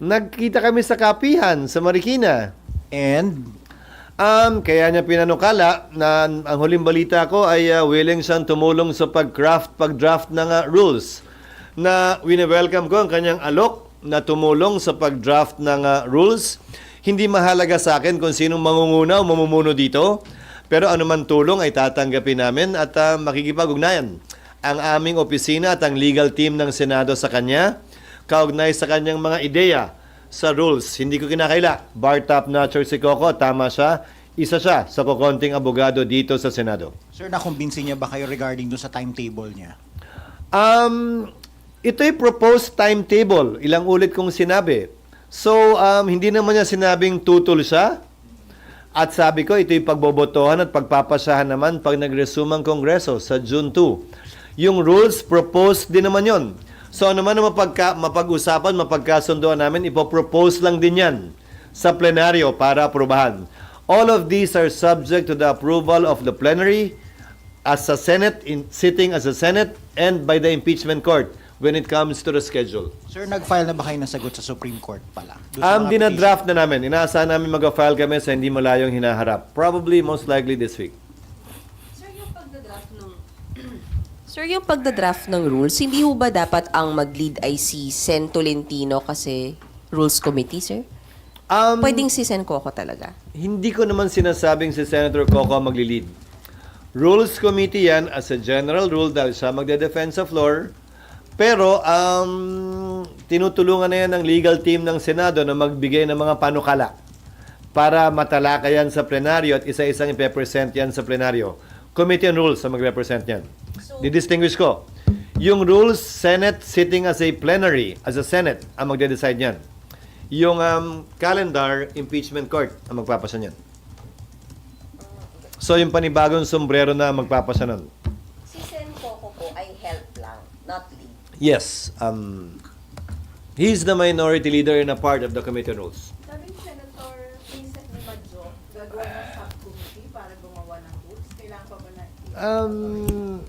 Nagkita kami sa kapihan sa Marikina. And Um, kaya niya pinanukala na ang huling balita ko ay uh, willing siyang tumulong sa pag-craft, pag-draft ng uh, rules. Na wini-welcome ko ang kanyang alok na tumulong sa pag-draft ng uh, rules. Hindi mahalaga sa akin kung sinong mangunguna o mamumuno dito. Pero anuman tulong ay tatanggapin namin at uh, makikipag-ugnayan ang aming opisina at ang legal team ng Senado sa kanya kaugnay sa kanyang mga ideya sa rules. Hindi ko kinakaila. Bar top notcher si Coco, tama siya. Isa siya sa kukonting abogado dito sa Senado. sir, nakumbinsi niya ba kayo regarding doon sa timetable niya? Um, ito'y proposed timetable. Ilang ulit kong sinabi. So, um, hindi naman niya sinabing tutol siya. At sabi ko, ito'y pagbobotohan at pagpapasahan naman pag nag-resume ang Kongreso sa June 2. Yung rules, proposed din naman yon. So, ano man ang mapagka, mapag-usapan, mapagkasunduan namin, ipopropose lang din yan sa plenaryo para aprobahan. All of these are subject to the approval of the plenary as a Senate, in, sitting as a Senate, and by the impeachment court when it comes to the schedule. Sir, nag-file na ba kayo ng sagot sa Supreme Court pala? Um, dinadraft na namin. Inaasahan namin mag-file kami sa hindi malayong hinaharap. Probably, most likely this week. Sir, yung pagdadraft ng Sir, yung pagdadraft ng rules, hindi ho ba dapat ang mag-lead ay si Sen Tolentino kasi Rules Committee, sir? Um, Pwedeng si Sen Coco talaga. Hindi ko naman sinasabing si Senator Coco ang maglilid. Rules Committee yan as a general rule dahil siya magde-defend sa floor. Pero um, tinutulungan na yan ng legal team ng Senado na magbigay ng mga panukala para matalakayan sa plenaryo at isa-isang ipepresent yan sa plenaryo. Committee on Rules ang magrepresent yan. Didistinguish ko. Yung rules, Senate sitting as a plenary, as a Senate, ang magde-decide yan. Yung um, calendar, impeachment court ang magpapasa niyan. So yung panibagong sombrero na magpapasa nun. Si Sen Coco po ay help lang, not lead. Yes, um, he's the minority leader in a part of the committee rules. Sabi ni Senator Vincent ni Badjo, gagawa ng subcommittee para gumawa ng rules. Kailangan pa ba na Um,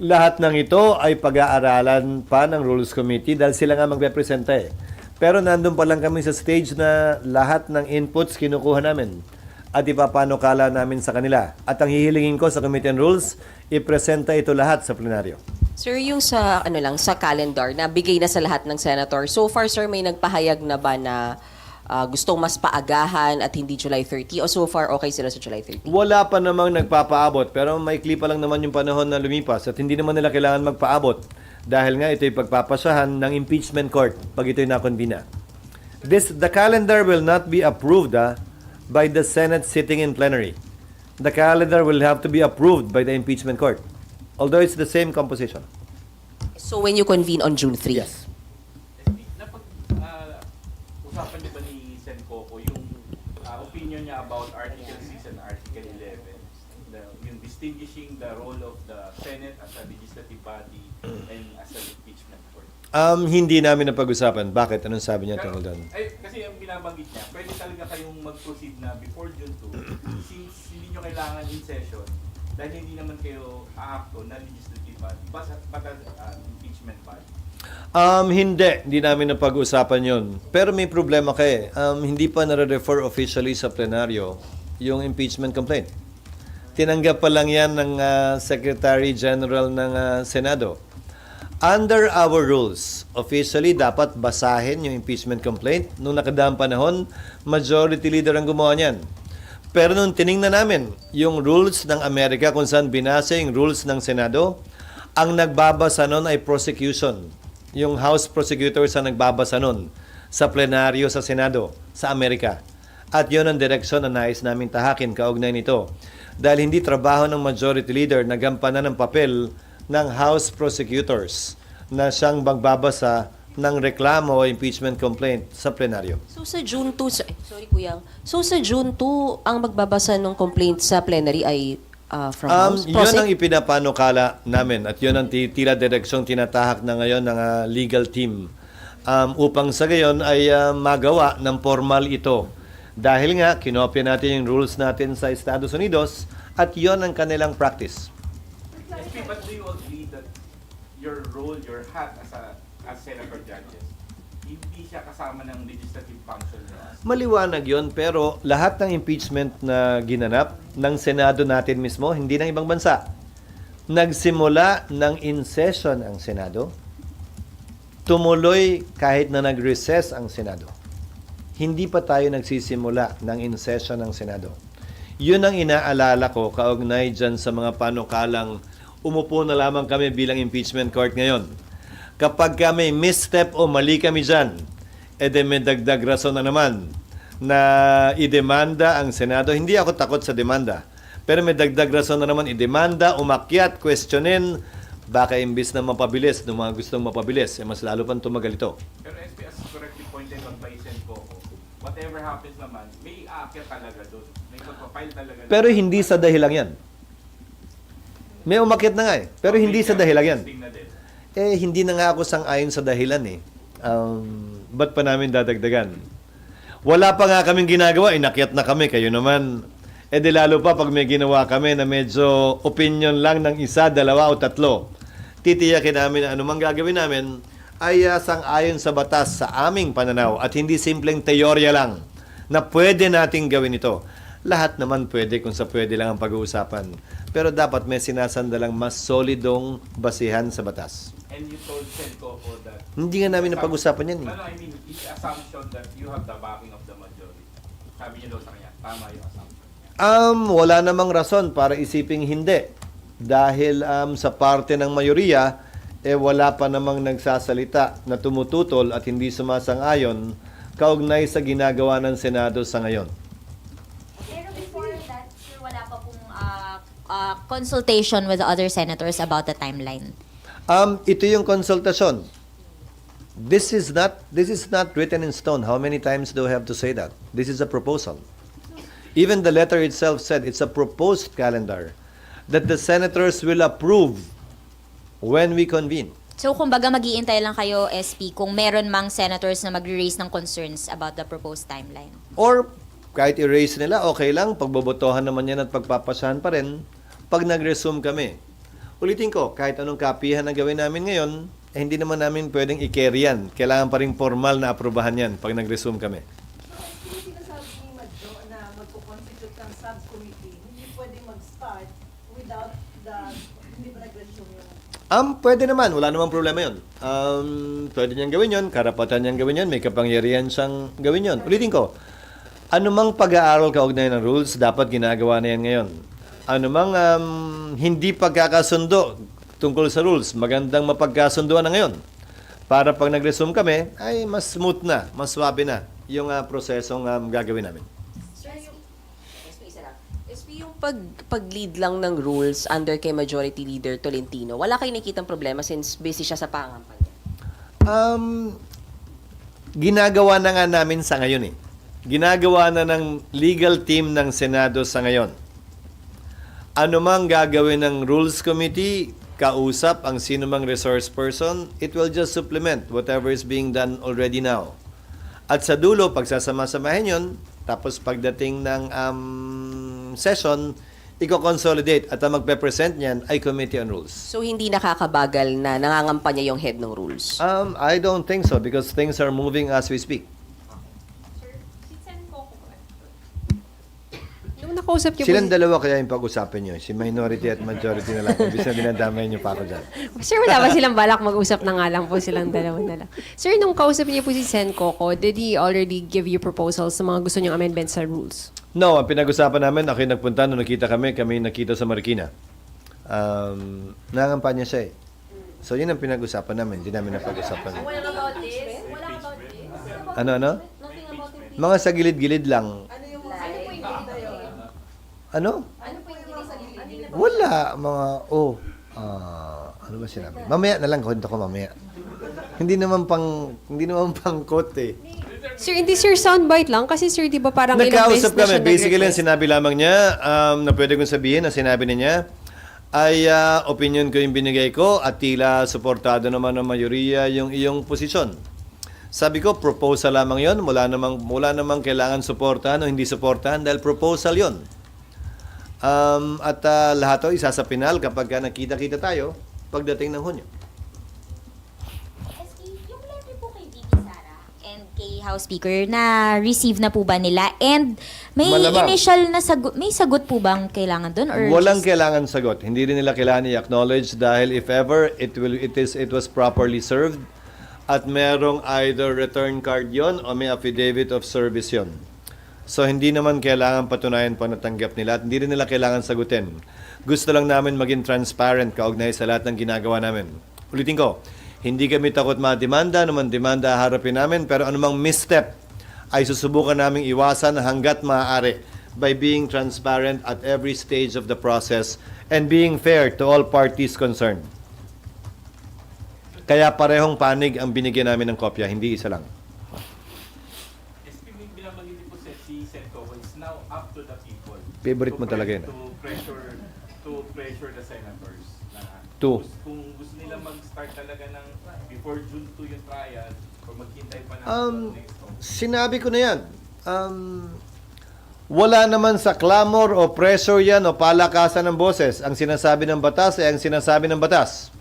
lahat ng ito ay pag-aaralan pa ng Rules Committee dahil sila nga magrepresenta eh. Pero nandun pa lang kami sa stage na lahat ng inputs kinukuha namin at ipapanukala namin sa kanila. At ang hihilingin ko sa Committee on Rules, ipresenta ito lahat sa plenaryo. Sir, yung sa ano lang sa calendar na bigay na sa lahat ng senator. So far, sir, may nagpahayag na ba na ah, gustong mas paagahan at hindi July 30 o so far okay sila sa July 30? Wala pa namang nagpapaabot pero maikli pa lang naman yung panahon na lumipas at hindi naman nila kailangan magpaabot dahil nga ito'y pagpapasahan ng impeachment court pag ito'y nakonbina. This, the calendar will not be approved ah, by the Senate sitting in plenary. The calendar will have to be approved by the impeachment court. Although it's the same composition. So when you convene on June 3? Yes. Napag, ah, usapan niyo ba ni Sen Coco yung ah, opinion niya about Article 6 and Article 11, the, yung distinguishing the role of the Senate as a legislative body and as an impeachment court. Um, hindi namin napag-usapan. Bakit? Anong sabi niya tungkol doon? Ay, kasi ang binabanggit niya, pwede talaga kayong mag-proceed na before June 2 since hindi nyo kailangan in session dahil hindi naman kayo aakto na legislative body but, but as an impeachment body. Um, hindi. Hindi namin napag-usapan yon. Pero may problema ka eh. Um, hindi pa nare-refer officially sa plenaryo yung impeachment complaint. Tinanggap pa lang yan ng ah, Secretary General ng ah, Senado. Under our rules, officially dapat basahin yung impeachment complaint. Nung nakadaang panahon, majority leader ang gumawa niyan. Pero nung tiningnan namin yung rules ng Amerika kung saan binasa yung rules ng Senado, ang nagbabasa nun ay prosecution. Yung House prosecutors ang nagbabasa nun sa plenaryo sa Senado sa Amerika. At yun ang direksyon na nais namin tahakin kaugnay nito. Dahil hindi trabaho ng majority leader na gampanan ng papel ng House prosecutors na siyang magbabasa ng reklamo o impeachment complaint sa plenaryo. So sa June 2, sir- eh, sorry Kuya. So sa June 2, ang magbabasa ng complaint sa plenary ay ah, from Um, House? yun ang ipinapanukala namin at yun ang ti- tila direksyong tinatahak na ngayon ng ah, legal team um, upang sa gayon ay ah, magawa ng formal ito. Dahil nga, kinopya natin yung rules natin sa Estados Unidos at yon ang kanilang practice. SP, but do you agree that your role, your hat as a as senator judges, hindi siya kasama ng legislative function niya. Maliwanag yon pero lahat ng impeachment na ginanap ng Senado natin mismo, hindi ng ibang bansa. Nagsimula ng in-session ang Senado, tumuloy kahit na nag-recess ang Senado. Hindi pa tayo nagsisimula ng in-session ng Senado. Yun ang inaalala ko kaugnay dyan sa mga panukalang umupo na lamang kami bilang impeachment court ngayon. Kapag kami misstep o mali kami dyan, ede may dagdag rason na naman na idemanda ang Senado. Hindi ako takot sa demanda. Pero may dagdag rason na naman idemanda, umakyat, questionin, baka imbis na mapabilis ng mga gustong mapabilis, eh mas lalo pang tumagal ito. Pero SP, as correctly pointed out by Sen Coco, whatever happens naman, may aakyat talaga doon. May magpa-file talaga. Pero hindi sa dahilan yan. May umakyat na nga eh. Pero hindi sa dahilan yan. Testing na din. Eh, hindi na nga ako sang-ayon sa dahilan eh. Um, ba't pa namin dadagdagan? Wala pa nga kaming ginagawa, inakyat na kami, kayo naman. Eh di lalo pa pag may ginawa kami na medyo opinion lang ng isa, dalawa o tatlo. Titiyakin namin na anumang gagawin namin ay uh, sang-ayon sa batas sa aming pananaw at hindi simpleng teorya lang na pwede nating gawin ito. Lahat naman pwede kung sa pwede lang ang pag-uusapan. Pero dapat may sinasandalang mas solidong basihan sa batas. And you told Sen Coco that Hindi nga namin napag-usapan yan. Eh. No, no, I mean, it's assumption that you have the backing of the majority. Sabi niyo daw sa kanya, tama yung assumption niya. Um, wala namang rason para isiping hindi. Dahil um, sa parte ng mayoriya, eh wala pa namang nagsasalita na tumututol at hindi sumasang-ayon kaugnay sa ginagawa ng Senado sa ngayon. Pero before that, sir, wala pa pong ah, ah, consultation with the other senators about the timeline. Um, ito yung konsultasyon. This is not this is not written in stone. How many times do I have to say that? This is a proposal. Even the letter itself said it's a proposed calendar that the senators will approve when we convene. So, kumbaga, mag-iintay lang kayo, SP, kung meron mang senators na magre-raise ng concerns about the proposed timeline. Or kahit erase nila, okay lang. Pagbobotohan naman yan at pagpapasahan pa rin pag nag-resume kami. Ulitin ko, kahit anong kapihan na gawin namin ngayon, eh, hindi naman namin pwedeng i-carry yan. Kailangan pa rin formal na aprubahan yan pag nag-resume kami. So, yung sinasabi ni Madjo na magpo-constitute ng subcommittee, hindi pwede mag-start without the, hindi ba nag-resume yung Um, pwede naman. Wala namang problema yun. Um, pwede niyang gawin yun. Karapatan niyang gawin yun. May kapangyarihan siyang gawin yun. Ulitin ko, anumang pag-aaral kaugnay ng rules, dapat ginagawa na yan ngayon. Anumang um, hindi pagkakasundo tungkol sa rules, magandang mapagkasunduan na ngayon. Para pag nag-resume kami, ay mas smooth na, mas swabe na yung uh, prosesong um, gagawin namin. SP, isa lang. SP, yung pag, pag-lead lang ng rules under kay Majority Leader Tolentino, wala kayo nakitang problema since busy siya sa pangampanya? Um, ginagawa na nga namin sa ngayon eh. Ginagawa na ng legal team ng Senado sa ngayon. Ano mang gagawin ng Rules Committee, kausap ang sino mang resource person, it will just supplement whatever is being done already now. At sa dulo, pagsasama-samahin yun, tapos pagdating ng um, session, i-consolidate at ang magpe-present niyan ay Committee on Rules. So, hindi nakakabagal na nangangampanya yung head ng rules? Um, I don't think so because things are moving as we speak. Nung nakausap niyo Silang po, dalawa kaya yung pag-usapan nyo. Si minority at majority na lang. Ibig na dinadamay nyo pa ako dyan. Sir, wala ba silang balak mag-usap na nga lang po silang dalawa na lang? Sir, nung kausap niyo po si Sen Coco, did he already give you proposals sa mga gusto niyong amendments sa rules? No, ang pinag-usapan namin, ako yung nagpunta nung nakita kami, kami nakita sa Marikina. Um, nangangampanya siya eh. So yun ang pinag-usapan namin, hindi namin napag-usapan. Ano, ano? Mga sa gilid-gilid lang. ano yung mga agenda yun? Ano? Wala, mga, oh, ah, ano ba sinabi? Mamaya na lang, kwento ko mamaya. Hindi naman pang, hindi naman pang quote eh. Sir, hindi sir soundbite lang kasi sir, di ba parang ilang Nagkausap na kami. Basically, ang sinabi lamang niya, um, na pwede kong sabihin, na sinabi niya, ay ah, opinion ko yung binigay ko at tila suportado naman ng mayoriya yung iyong posisyon. Sabi ko, proposal lamang yon Wala namang, wala namang kailangan suportahan o hindi suportahan dahil proposal yon Um, at ah, lahat to isa sa pinal kapag ka nakita-kita tayo pagdating ng Hunyo. SK, yung letter po kay VP Sara and House Speaker, na receive na po ba nila? And may Malamang. initial na sagot, may sagot po bang kailangan doon? Or Walang just- kailangan sagot. Hindi rin nila kailangan i-acknowledge dahil if ever it will it is it was properly served at merong either return card yon o may affidavit of service yon. So hindi naman kailangan patunayan pa natanggap nila at hindi rin nila kailangan sagutin. Gusto lang namin maging transparent kaugnay sa lahat ng ginagawa namin. Ulitin ko, hindi kami takot mademanda, naman demanda harapin namin, pero anumang misstep ay susubukan naming iwasan hanggat maaari by being transparent at every stage of the process and being fair to all parties concerned. Kaya parehong panig ang binigyan namin ng kopya, hindi isa lang. SP, binabanggit po si Sen it's now up to the people. Favorite mo talaga yun, ah. To pressure, to pressure the senators. Na, To. Kung, mag-start talaga ng before June 2 yung trial, or maghintay pa ng Um, next month. Sinabi ko na yan. Um, wala naman sa clamor o pressure yan o palakasan ng boses. Ang sinasabi ng batas ay ang sinasabi ng batas.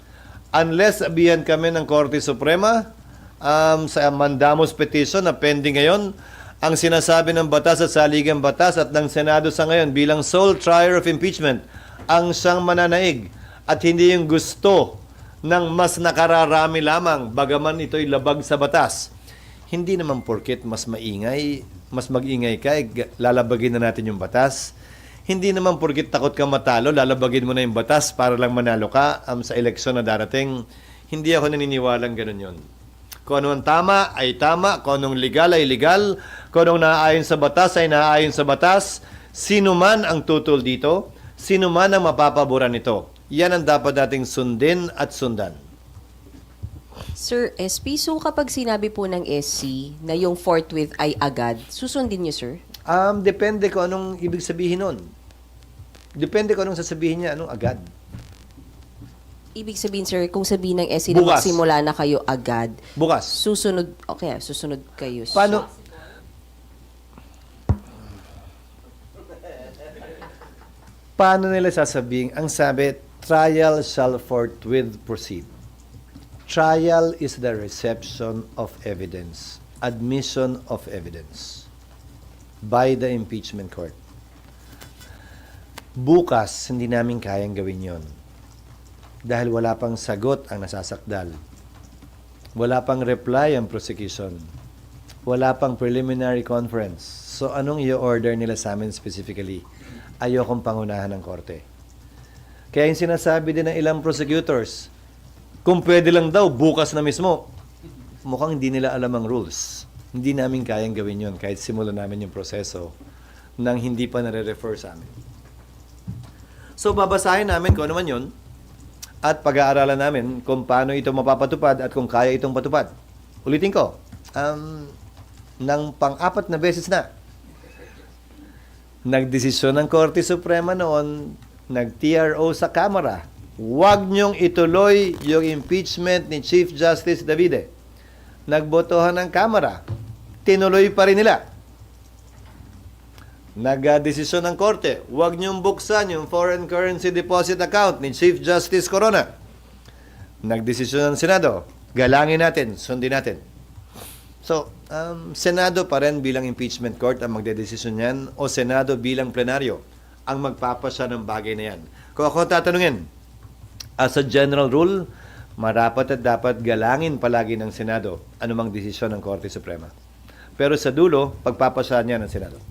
Unless abihan kami ng Korte Suprema um, sa mandamus petition na pending ngayon, ang sinasabi ng batas at saligang batas at ng Senado sa ngayon bilang sole trier of impeachment ang siyang mananaig at hindi yung gusto ng mas nakararami lamang bagaman ito'y labag sa batas hindi naman porket mas maingay, mas magingay ka, eh, lalabagin na natin yung batas. Hindi naman porket takot ka matalo, lalabagin mo na yung batas para lang manalo ka um, sa eleksyon na darating. Hindi ako naniniwalang ganun yon. Kung ano ang tama ay tama, kung anong legal ay legal, kung anong naaayon sa batas ay naaayon sa batas. Sino man ang tutol dito, sino man ang mapapaboran nito. Yan ang dapat nating sundin at sundan. Sir SP, so kapag sinabi po ng SC na yung forthwith ay agad, susundin niyo, sir? Um, depende kung anong ibig sabihin nun. Depende kung anong sasabihin niya, anong agad. Ibig sabihin, sir, kung sabihin ng SC na Bukas. magsimula na kayo agad, Bukas. susunod, okay, susunod kayo. Paano? Paano nila sasabihin? Ang sabi, trial shall forthwith proceed. Trial is the reception of evidence, admission of evidence by the impeachment court. Bukas, hindi namin kayang gawin yon. Dahil wala pang sagot ang nasasakdal. Wala pang reply ang prosecution. Wala pang preliminary conference. So anong i-order nila sa amin specifically? Ayokong pangunahan ng korte. Kaya yung sinasabi din ng ilang prosecutors, kung pwede lang daw, bukas na mismo. Mukhang hindi nila alam ang rules. Hindi namin kayang gawin yon kahit simulan namin yung proseso nang hindi pa nare-refer sa amin. So babasahin namin kung ano man yun at pag-aaralan namin kung paano ito mapapatupad at kung kaya itong patupad. Ulitin ko, um, ng pang-apat na beses na, nagdesisyon ng Korte Suprema noon, nag-TRO sa Kamara, huwag niyong ituloy yung impeachment ni Chief Justice Davide. Nagbotohan ng Kamara, tinuloy pa rin nila. Nagdesisyon ng Korte, huwag niyong buksan yung foreign currency deposit account ni Chief Justice Corona. Nagdesisyon ng Senado, galangin natin, sundin natin. So, um, Senado pa rin bilang impeachment court ang magdedesisyon yan o Senado bilang plenaryo ang magpapasya ng bagay na yan. Kung ako tatanungin, as a general rule, marapat at dapat galangin palagi ng Senado anumang desisyon ng Korte Suprema. Pero sa dulo, pagpapasya niya ng Senado.